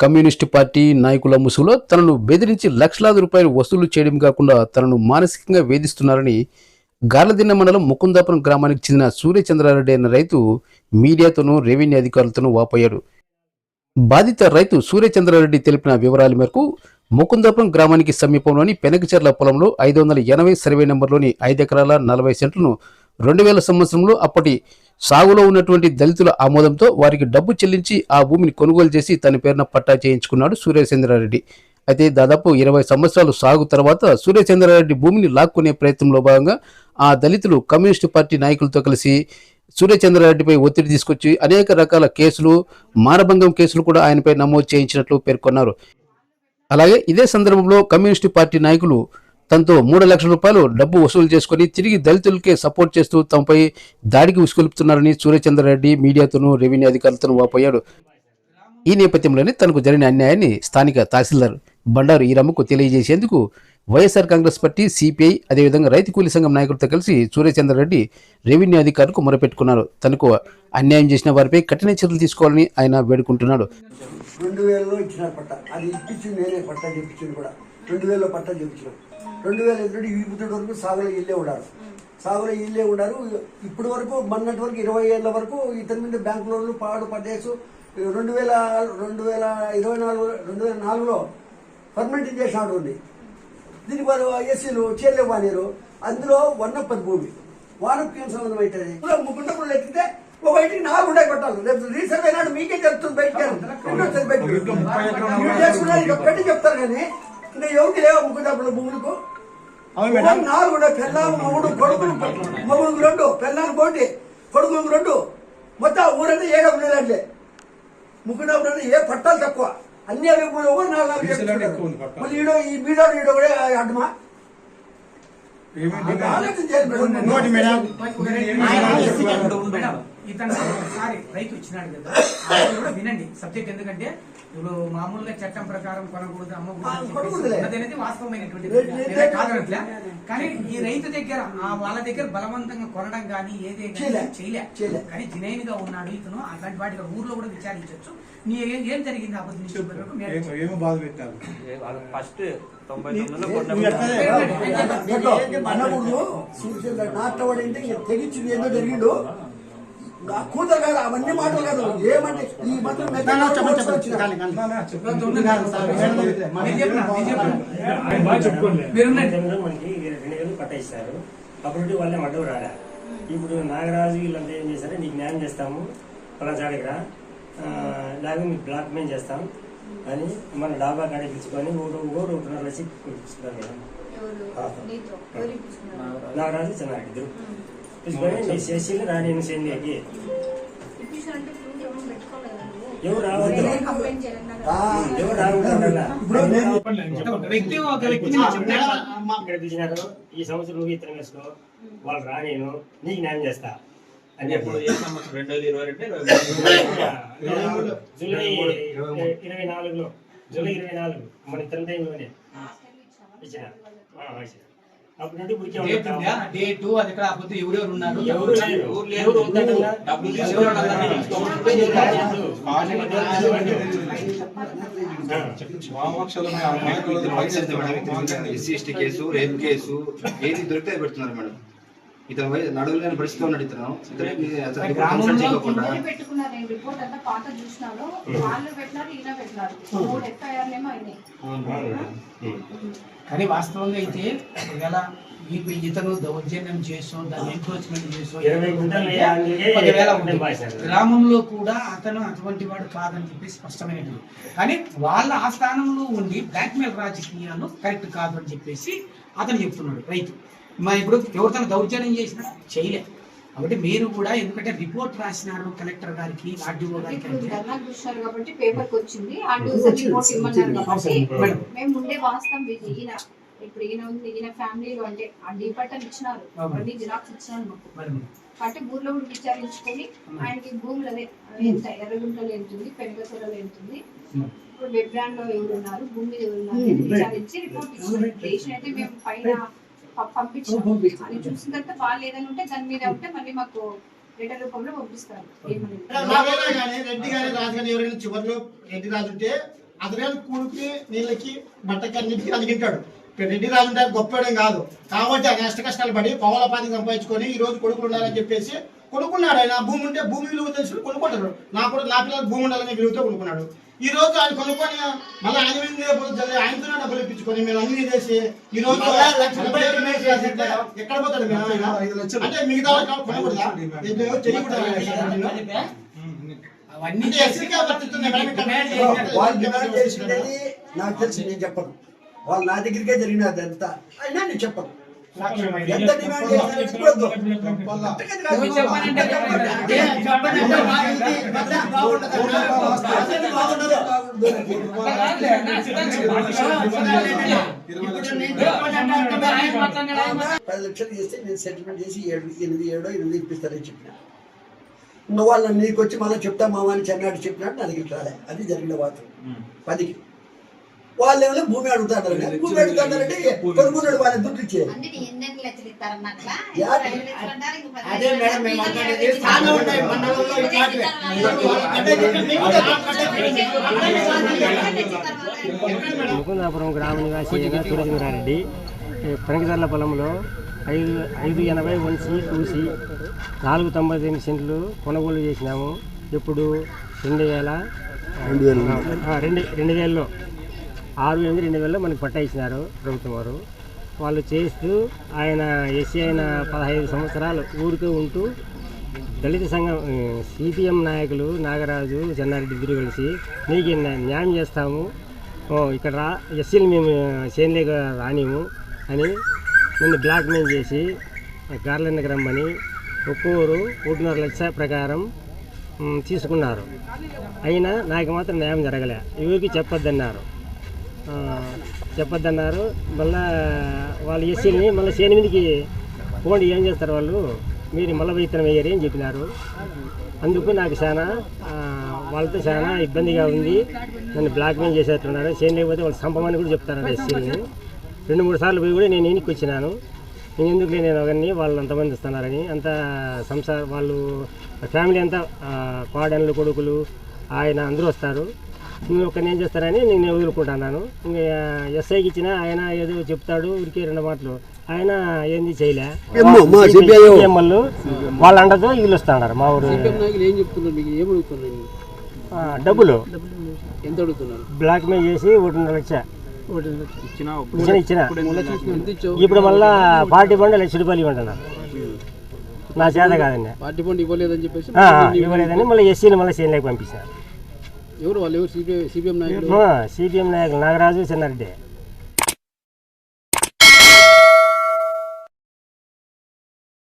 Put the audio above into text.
Communist party నాయకుల ముసుగులో తనను బెదిరించి లక్షలాది రూపాయలు వసూలు చేయడం కాకుండా తనను మానసికంగా వేధిస్తున్నారని గార్లదిన్న మండలం ముకుందాపురం గ్రామానికి చెందిన సూర్యచంద్రారెడ్డి అనే రైతు మీడియాతోనూ రెవెన్యూ అధికారులతోనూ వాపోయాడు. బాధిత రైతు సూర్యచంద్రారెడ్డి తెలిపిన వివరాల మేరకు ముకుందాపురం గ్రామానికి సమీపంలోని పెనకచెర్ల పొలంలో ఐదు వందల ఎనభై సర్వే నెంబర్లోని ఐదు ఎకరాల నలభై సెంట్లను రెండు వేల సంవత్సరంలో అప్పటి సాగులో ఉన్నటువంటి దళితుల ఆమోదంతో వారికి డబ్బు చెల్లించి ఆ భూమిని కొనుగోలు చేసి తన పేరున పట్టా చేయించుకున్నాడు సూర్యచంద్రారెడ్డి. అయితే దాదాపు ఇరవై సంవత్సరాలు సాగు తర్వాత సూర్యచంద్రారెడ్డి భూమిని లాక్కునే ప్రయత్నంలో భాగంగా ఆ దళితులు కమ్యూనిస్టు పార్టీ నాయకులతో కలిసి సూర్యచంద్రారెడ్డిపై ఒత్తిడి తీసుకొచ్చి అనేక రకాల కేసులు మానభంగం కేసులు కూడా ఆయనపై నమోదు చేయించినట్లు పేర్కొన్నారు. అలాగే ఇదే సందర్భంలో కమ్యూనిస్టు పార్టీ నాయకులు తనతో మూడు లక్షల రూపాయలు డబ్బు వసూలు చేసుకుని తిరిగి దళితులకే సపోర్ట్ చేస్తూ తమపై దాడికి ఉసుకొలుపుతున్నారని సూర్యచంద్రారెడ్డి మీడియాతోనూ రెవెన్యూ అధికారులతోనూ వాపోయాడు. ఈ నేపథ్యంలోనే తనకు జరిగిన అన్యాయాన్ని స్థానిక తహసీల్దార్ బండారు ఈరమ్మకు తెలియజేసేందుకు వైఎస్ఆర్ కాంగ్రెస్ పార్టీ సిపిఐ అదేవిధంగా రైతు కూలీ సంఘం నాయకులతో కలిసి సూర్యచంద్రారెడ్డి రెవెన్యూ అధికారులకు మొరపెట్టుకున్నారు. తనకు అన్యాయం చేసిన వారిపై కఠిన చర్యలు తీసుకోవాలని ఆయన వేడుకుంటున్నాడు. రెండు వేలలో ఇచ్చిన పట్ట అది ఇప్పించింది నేనే పట్ట చెప్పించింది కూడా. రెండు వేల పట్ట చెప్పించిన రెండు వేల ఎదురు ఈ వరకు సాగులో ఇల్లే ఉన్నారు సాగులో ఇల్లే ఉన్నారు ఇప్పటి వరకు మొన్నటి వరకు ఇరవై ఏళ్ళ వరకు ఇతని మీద బ్యాంక్ లోన్లు పాడు పడ్డేసు రెండు వేల రెండు వేల ఇరవై నాలుగు రెండు వేల నాలుగులో పర్మనెంట్ చేసిన ఆర్డర్ ఉంది దీనికి వారు ఎస్సీలు చేయలేవు వానేరు అందులో వన్నప్పటి భూమి వానకి ఏం సంబంధం అవుతుంది ఇప్పుడు ఎక్కితే ఓ బయటికి నాలుగు ఉండే కొట్టాలి రేపు రీసర్వే నాడు మీకే చెప్తుంది బయటికి చేసుకున్నారు ఇక పెట్టి చెప్తారు కానీ ఇంకా ఎవరికి లేవు ముగ్గుంటప్పుడు భూములకు నాలుగు పెళ్ళాము మూడు. కొడుకులు మగుడు రెండు పెళ్ళాలు కోటి కొడుకులు రెండు. మొత్తం ఊరంతా ఏడు ఉండేదంటే? ముగ్గురు ఏ పట్టాలు తక్కువ? అన్ని అవి ఒకరు నాలుగు నాలుగు మళ్ళీ ఈడో ఈ బీడో ఈడో కూడా అడ్డమా? ఆలోచన చేయాలి మేడం. ఇతను ఒకసారి రైతు వచ్చినాడు కదా కూడా వినండి సబ్జెక్ట్ ఎందుకంటే ఇప్పుడు మామూలుగా చట్టం ప్రకారం కొనకూడదు అమ్మకూడదు అనేది వాస్తవమైనటువంటి కాదనట్లే కానీ ఈ రైతు దగ్గర ఆ వాళ్ళ దగ్గర బలవంతంగా కొనడం కానీ ఏదే చేయలే. కానీ జినైన్గా ఉన్నాడు ఇతను అట్లాంటి వాటికి ఊర్లో కూడా విచారించవచ్చు నీ ఏం- ఏం జరిగింది అబద్ధం నుంచి బాధ పెట్టారు ఫస్ట్ తొంభై ఏదో జరిగిండు కూతురు కాదు అవన్నీ మాటలు కాదు ఏమంటే ఈ మాత్రం నా, నా, చెప్పండి, చెప్పండి. కాని, కాని. మీరు కాదు సార్, మేడం దగ్గర మా- మీరు చెప్పండి, మీరు చెప్పండి. మీరు ఉండండి. గతంలో మనకి రెండు వేలు పట్ట ఇస్తారు అప్పుడు వాళ్ళే అడ్డు రాడా ఇప్పుడు నాగరాజు వీళ్ళంతా ఏం చేశారు నీకు న్యాయం చేస్తాము పలానా చాడికి రా లేకపోతే మీకు బ్లాక్ మెయిల్ చేస్తాం అని మన డాబా కాడ పిలుచుకొని ఒకటిన్నర మేడం ఎవరు ఇప్పించుకున్నారు నాగరాజు చిన్నారెడ్డి ఇద్దరు పిలుచుకొని నీ చేసి రా నేను సేంద్రియకి ఇప్పించారు అంటే ప్రూఫ్ ఎవరు పెట్టుకోలేదా నువ్వు ఎవరు రావద్దు వేరే కంప్లైంట్ చేయాలన్నారు ఆ, ఎవరు రావద్దు ఇప్పుడు నేను ఒక వ్యక్తి ఒక వ్యక్తిని చెప్పాడు. ఇక్కడ పిలిచినారు ఈ సంవత్సరం నువ్వు ఇతరం వేసుకో. వాళ్ళు రా నేను. నీకు న్యాయం చేస్తా. అని చెప్పి. ఏ సంవత్సరం? రెండు వేల ఇరవై రెండు జూలై ఇరవై నాలుగులో. జూలై ఇరవై నాలుగు. మన ఇతర టైంలోనే. ఇచ్చిన. అది కాకపోతే ఎవరెవరు ఉన్నారు. SC ST case rape case ఏది దొరికితే పెడుతున్నారు మేడం. ఇతను నడవలేని పరిస్థితిలో ఉన్నాడు ఇతను. రిపోర్ట్ అంతా పాత వాళ్ళు పెట్టినారు ఈయన పెట్టినారు. మూడు అయినాయి. కానీ వాస్తవంగా అయితే ఒకవేళ మీకు ఇతను దౌర్జన్యం చేసో దాన్ని ఎంక్రోచ్మెంట్ చేసో. గ్రామంలో కూడా అతను అటువంటి వాడు కాదని చెప్పి స్పష్టమైనది కానీ వాళ్ళ ఆ స్థానంలో ఉండి బ్లాక్మెయిల్ రాజకీయాలు కరెక్ట్ కాదు అని చెప్పేసి అతను చెప్తున్నాడు రైతు. మరి ఇప్పుడు ఎవరితో దౌర్జన్యం చేసినా చేయలే. కాబట్టి మీరు కూడా ఎందుకంటే రిపోర్ట్ రాసినారు కలెక్టర్ గారికి ఆర్డీఓ గారికి అంటే. చూసినారు కాబట్టి పేపర్కి వచ్చింది. రిపోర్ట్ ఇమ్మన్నారు కాబట్టి. మేము ముందే వాస్తాం ఇది ఈయన ఇప్పుడు ఈయన ఉంది ఈయన ఫ్యామిలీలో అంటే ఆ డీ పట్టలు ఇచ్చినారు. అన్ని జిరాక్స్ ఇచ్చినారు మాకు. కాబట్టి ఊర్లో కూడా విచారించుకొని ఆయనకి భూములు అదే ఎంత ఎర్రగుంటలు ఎంతుంది పెనుగతొరలు ఎంతుంది. ఇప్పుడు వెబ్ బ్రాండ్లో ఎవరు ఉన్నారు భూమి ఎవరు ఉన్నారు అని విచారించి రిపోర్ట్ ఇచ్చారు స్టేషన్ అయితే మేము పైన ప- పంపించాం. అది చూసిన తర్వాత వాళ్ళు ఏదైనా ఉంటే దాని మీద ఉంటే మళ్ళీ మాకు లెటర్ రూపంలో పంపిస్తారు. రెడ్డి కానీ రాజు కానీ ఎవరైనా చివరిలో రెడ్డి రాజు ఉంటే అతనేళ్ళు కూలికి నీళ్ళకి బట్టకి అన్నిటికీ అలిగింటాడు రెడ్డి రాజు అంటే గొప్పడం కాదు. కాబట్టి ఆయన అష్ట కష్టాలు పడి పవల పాతి సంపాదించుకొని ఈ రోజు కొడుకులు ఉండాలని చెప్పేసి కొనుక్కున్నాడు ఆయన. భూమి ఉంటే భూమి విలువ తెలుసు కొనుక్కుంటాడు. నా కూడా నా పిల్లలు భూమి ఉండాలని విలువతో కొనుక్కున్నాడు. ఈ రోజు ఆయన కొనుక్కొని మళ్ళీ ఆయన మీద డబ్బులు చల్లి ఆయనతో డబ్బులు ఇప్పించుకొని మీరు అన్ని చేసి ఈ రోజు ఎక్కడ పోతాడు? అంటే మిగతా కొనకూడదా అవన్నీ ఎస్సీగా నాకు తెలిసి నేను చెప్పను. వాళ్ళు నా దగ్గరికే జరిగినది ఎంత అయినా నేను చెప్పను. ఎంత డిమాండ్. పది లక్షలు చేస్తే నేను సెటిల్మెంట్ చేసి ఏడు ఎనిమిది ఏడో ఎనిమిది ఇప్పిస్తానని చెప్పిన. ఇంకా వాళ్ళు నీకు వచ్చి మళ్ళీ చెప్తా మామ అని చెన్నాడు చెప్పినట్టు నా దగ్గరికి రాలే. అది జరిగిన వార్త. పదికి. వాళ్ళు ఏమో భూమి అడుగుతారు భూమి అడుగుతారంటే కొనుక్కున్నాడు వాళ్ళ దుడ్డు ఇచ్చేది ముకుందాపురం గ్రామ నివాసి సూరచంద్రారెడ్డి పెనకదర్ల పొలంలో ఐదు ఐదు ఎనభై వన్సి టూసి నాలుగు తొంభై తొమ్మిది సెంట్లు కొనుగోలు చేసినాము ఇప్పుడు రెండు వేల ఆ, రెండు రెండు వేలలో ఆరు ఎనిమిది రెండు వేలలో మనకి పట్టా ఇచ్చినారు ప్రభుత్వం వారు. వాళ్ళు చేస్తూ ఆయన ఎస్సీ అయిన పదహైదు సంవత్సరాలు ఊరికే ఉంటూ దళిత సంఘం సిపిఎం నాయకులు నాగరాజు చెన్నారెడ్డి ఇద్దరు కలిసి నీకు న్యాయం చేస్తాము. ఇక్కడ రా ఎస్సీలు మేము చేనులేక రానిము అని నన్ను బ్లాక్మెయిల్ చేసి గార్లెన్కి రమ్మని ఒక్కోరు ఒకటిన్నర లక్ష ప్రకారం తీసుకున్నారు. అయినా నాకు మాత్రం న్యాయం జరగలే. ఎవరికి చెప్పొద్దన్నారు. చెప్పొద్దన్నారు. మళ్ళా వాళ్ళు ఎస్సీని మళ్ళీ చేను మీదకి పోండి ఏం చేస్తారు వాళ్ళు? మీరు మళ్ళీ విత్తనం వేయరు అని చెప్పినారు. అందుకు నాకు చాలా వాళ్ళతో చాలా ఇబ్బందిగా ఉంది. నన్ను బ్లాక్మెయిల్ చేసేట్టున్నారు సేను లేకపోతే వాళ్ళు సంపమని కూడా చెప్తారు ఎస్సీని రెండు మూడు సార్లు పోయి కూడా నేను ఇంటికి వచ్చినాను. నేను ఎందుకు నేను అవన్నీ వాళ్ళు అంతమంది ఇస్తున్నారని అంత సంసార వాళ్ళు ఫ్యామిలీ అంతా ఆ, కోడన్లు కొడుకులు ఆయన అందరూ వస్తారు. నేను ఒకరిని ఏం చేస్తారని నేను వదులుకుంటున్నాను. ఇంకా ఎస్ఐకి ఇచ్చిన ఆయన ఏదో చెప్తాడు ఊరికే రెండు మాటలు. ఆయన ఏంది చేయలే. వాళ్ళు వాళ్ళ అండతో వీళ్ళు వస్తున్నారు మా ఊరు. నాయకులు ఏం చెప్తున్నారు మీకు? ఏం అడుగుతున్నారు ఆ, డబ్బులు. ఎంత అడుగుతున్నారు? బ్లాక్ మెయిల్ చేసి ఒకటిన్నర లక్ష. ఇచ్చిన ఇచ్చిన ఇప్పుడు మళ్ళా పార్టీ బండి లక్ష రూపాయలు ఇవ్వంటున్నారు. నా చేత కాదండి పార్టీ ఫండ్ ఇవ్వలేదని చెప్పేసి ఇవ్వలేదని మళ్ళీ ఎస్సీని మళ్ళీ చేయలేక పంపించారు ఎవరు వాళ్ళు ఎవరు? సిపిఐ సిపిఎం నాయకులు? సిపిఎం నాయకులు నాగరాజు చిన్నారెడ్డి.